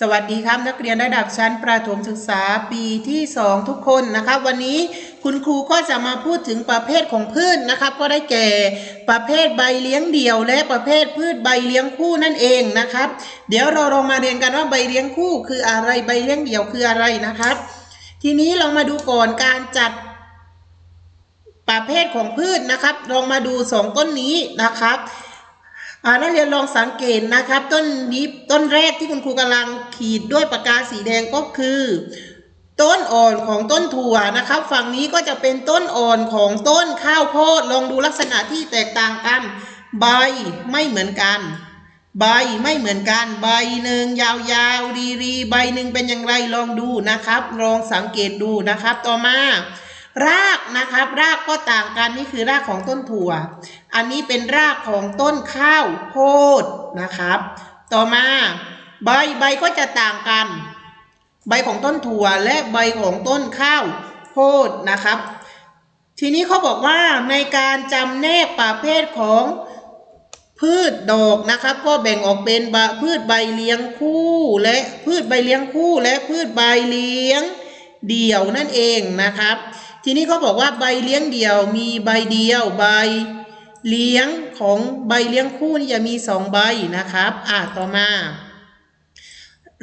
สวัสดีครับนักเรียนระดับชั้นประถมศึกษาปีที่ 2 ทุกคนนะครับ วันนี้คุณครูก็จะมาพูดถึงประเภทของพืชนะครับ ก็ได้แก่ประเภทใบเลี้ยงเดี่ยว และประเภทพืชใบเลี้ยงคู่นั่นเองนะครับ เดี๋ยวเราลองมาเรียนกันว่าใบเลี้ยงคู่คืออะไรใบเลี้ยงเดี่ยวคืออะไรนะครับ ทีนี้เรามาดูก่อนการจัดประเภทของพืชนะครับ ลองมาดูสองต้นนี้นะครับ นักเรียนลองสังเกตนะครับ ต้นนี้ต้นแรกที่คุณครูกำลังขีดด้วยปากกาสีแดงก็คือ ต้นอ่อนของต้นถั่วนะครับ ฝั่งนี้ก็จะเป็นต้นอ่อนของต้นข้าวโพดลองดูลักษณะที่แตกต่างกัน ใบไม่เหมือนกัน ใบไม่เหมือนกัน ใบหนึ่งยาวๆรีๆใบหนึ่งเป็นอย่างไรลองดูนะครับ ลองสังเกตดูนะครับต่อมา รากนะครับรากก็ต่างกันนี่คือรากของต้นถั่ว อันนี้เป็นรากของต้นข้าวโพดนะครับ ต่อมาใบใบก็จะต่างกัน ใบของต้นถั่วและใบของต้นข้าวโพดนะครับ ทีนี้เขาบอกว่าในการจำแนกประเภทของพืชดอกนะครับก็แบ่งออกเป็นพืชใบเลี้ยงคู่และพืชใบเลี้ยงคู่และพืชใบเลี้ยง เดี่ยวนั่นเองนะครับ ทีนี้เขาบอกว่าใบเลี้ยงเดี่ยวมีใบเดียวใบเลี้ยงของใบเลี้ยงคู่นี่จะมีสองใบนะครับอ่าต่อมา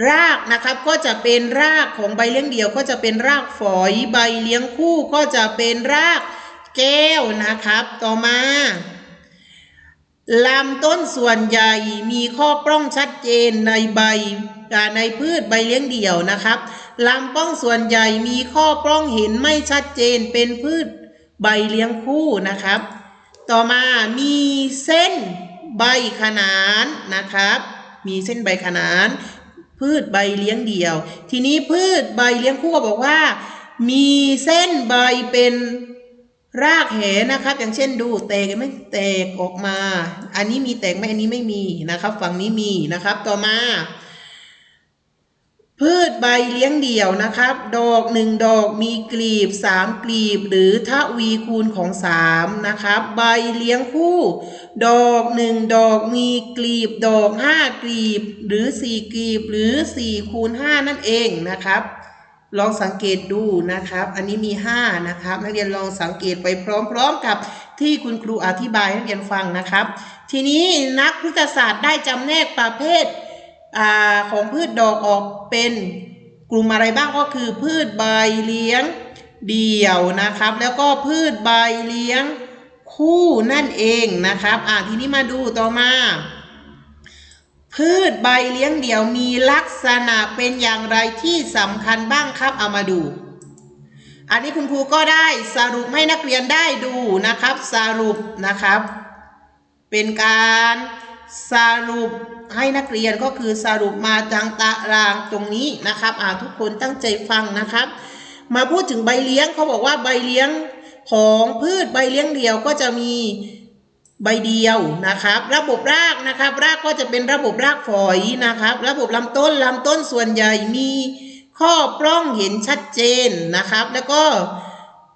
รากนะครับก็จะเป็นรากของใบเลี้ยงเดี่ยวก็จะเป็นรากฝอยใบเลี้ยงคู่ก็จะเป็นรากแก้วนะครับ ต่อมาลำต้นส่วนใหญ่มีข้อปล้องชัดเจนในใบ ในพืชใบเลี้ยงเดี่ยวนะครับลำป้องส่วนใหญ่มีข้อปล้องเห็นไม่ชัดเจนเป็นพืชใบเลี้ยงคู่นะครับ ต่อมามีเส้นใบขนานนะครับ มีเส้นใบขนาน พืชใบเลี้ยงเดี่ยว ทีนี้พืชใบเลี้ยงคู่ก็บอกว่า มีเส้นใบเป็นรากแหนะครับ อย่างเช่นดูแตกไหม่แตกออกมา อันนี้มีแตกไหมอันนี้ไม่มีนะครับ ฝั่งนี้มีนะครับ ต่อมา พืชใบเลี้ยงเดี่ยวนะครับ ดอกหนึ่งดอกมีกลีบสามกลีบ หรือทวีคูณของสามนะครับ ใบเลี้ยงคู่ ดอกหนึ่งดอกมีกลีบ ดอกห้ากลีบ หรือสี่กลีบ หรือสี่คูณห้านั่นเองนะครับ ลองสังเกตดูนะครับ อันนี้มีห้านะครับ นักเรียนลองสังเกตไปพร้อมๆกับที่คุณครูอธิบายให้นักเรียนฟังนะครับ ทีนี้นักพฤกษศาสตร์ได้จำแนกประเภท อของพืชดอกออกเป็นกลุ่มอะไรบ้างก็คือพืชใบเลี้ยงเดี่ยวนะครับ แล้วก็พืชใบเลี้ยงคู่นั่นเองนะครับอ่าทีนี้มาดูต่อมา พืชใบเลี้ยงเดี่ยวมีลักษณะเป็นอย่างไรที่สำคัญบ้างครับเอามาดู อันนี้คุณครูก็ได้สรุปให้นักเรียนได้ดูนะครับ สรุปนะครับ เป็นการ สรุปให้นักเรียนก็คือสรุปมาทางตารางตรงนี้นะครับอ่าทุกคนตั้งใจฟังนะครับ มาพูดถึงใบเลี้ยงเขาบอกว่าใบเลี้ยงของพืชใบเลี้ยงเดียวก็จะมีใบเดียวนะครับ ระบบรากนะครับ รากก็จะเป็นระบบรากฝอยนะครับ ระบบลำต้นลำต้นส่วนใหญ่มีข้อปล้องเห็นชัดเจนนะครับ แล้วก็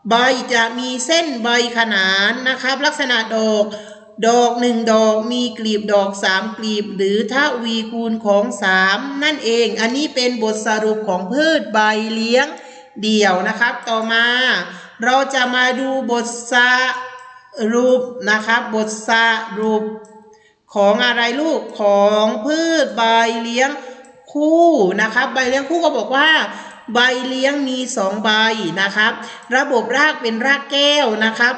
ใบจะมีเส้นใบขนานนะครับ ลักษณะดอก ดอกหนึ่งดอกมีกลีบดอกสามกลีบ หรือทวีคูณของสามนั่นเอง อันนี้เป็นบทสรุปของพืชใบเลี้ยงเดี่ยวนะครับ ต่อมา เราจะมาดูบทสรุปนะครับ บทสรุปของอะไรลูกของพืชใบเลี้ยงคู่นะครับ ใบเลี้ยงคู่ก็บอกว่า ใบเลี้ยงมีสองใบนะครับ ระบบรากเป็นรากแก้วนะครับ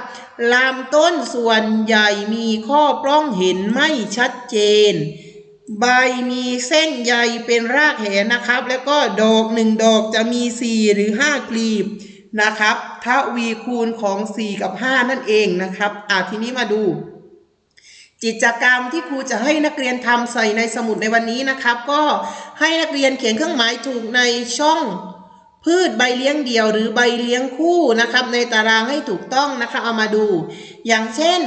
ลำต้นส่วนใหญ่มีข้อปล้องเห็นไม่ชัดเจน ใบมีเส้นใยเป็นรากแหนะครับ แล้วก็ดอกหนึ่งดอกจะมีสี่หรือห้ากลีบนะครับทวีคูณของสี่กับห้านั่นเองนะครับอ่าทีนี้มาดูกิจกรรมที่ครูจะให้นักเรียนทำใส่ในสมุดในวันนี้นะครับ ก็ให้นักเรียนเขียนเครื่องหมายถูกในช่อง พืชใบเลี้ยงเดี่ยวหรือใบเลี้ยงคู่นะครับ ในตารางให้ถูกต้องนะครับเอามาดู อย่างเช่น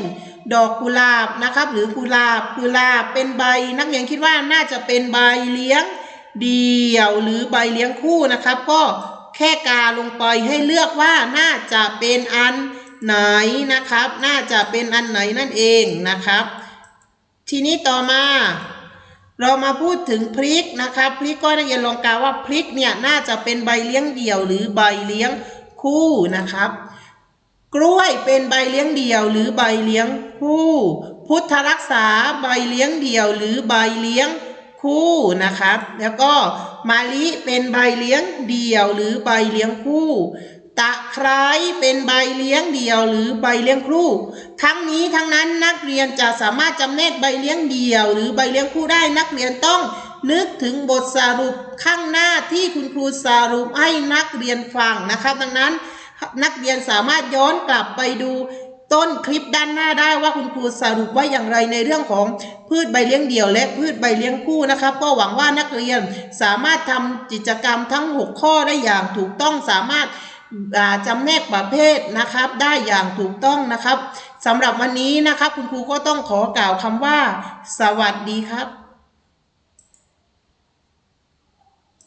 ดอกกุหลาบนะครับ หรือกุหลาบกุหลาบเป็นใบนักเรียนคิดว่าน่าจะเป็นใบเลี้ยงเดี่ยวหรือใบเลี้ยงคู่นะครับ ก็แค่กาลงไปให้เลือกว่าน่าจะเป็นอันไหนนะครับ น่าจะเป็นอันไหนนั่นเองนะครับ ทีนี้ต่อมา เรามาพูดถึงพริกนะครับพริกก็นักเรียนลองกล่าวว่าพริกเนี่ยน่าจะเป็นใบเลี้ยงเดี่ยวหรือใบเลี้ยงคู่นะครับ กล้วยเป็นใบเลี้ยงเดี่ยวหรือใบเลี้ยงคู่ พุทธรักษาใบเลี้ยงเดี่ยวหรือใบเลี้ยงคู่นะครับ แล้วก็มะลิเป็นใบเลี้ยงเดี่ยวหรือใบเลี้ยงคู่ ตะไคร้เป็นใบเลี้ยงเดี่ยวหรือใบเลี้ยงคู่ ทั้งนี้ทั้งนั้นนักเรียนจะสามารถจำแนกใบเลี้ยงเดี่ยว หรือใบเลี้ยงคู่ได้นักเรียนต้องนึกถึงบทสรุปข้างหน้าที่คุณครูสรุปให้นักเรียนฟังนะครับดังนั้นนักเรียนสามารถย้อนกลับไปดูต้นคลิปด้านหน้าได้ว่าคุณครูสรุปว่าอย่างไรในเรื่องของพืชใบเลี้ยงเดี่ยว และพืชใบเลี้ยงคู่นะครับก็หวังว่านักเรียนสามารถทำกิจกรรมทั้ง 6 ข้อได้อย่างถูกต้องสามารถ จำแนกประเภทนะครับ ได้อย่างถูกต้องนะครับสำหรับวันนี้นะครับ คุณครูก็ต้องขอกล่าวคำว่า สวัสดีครับ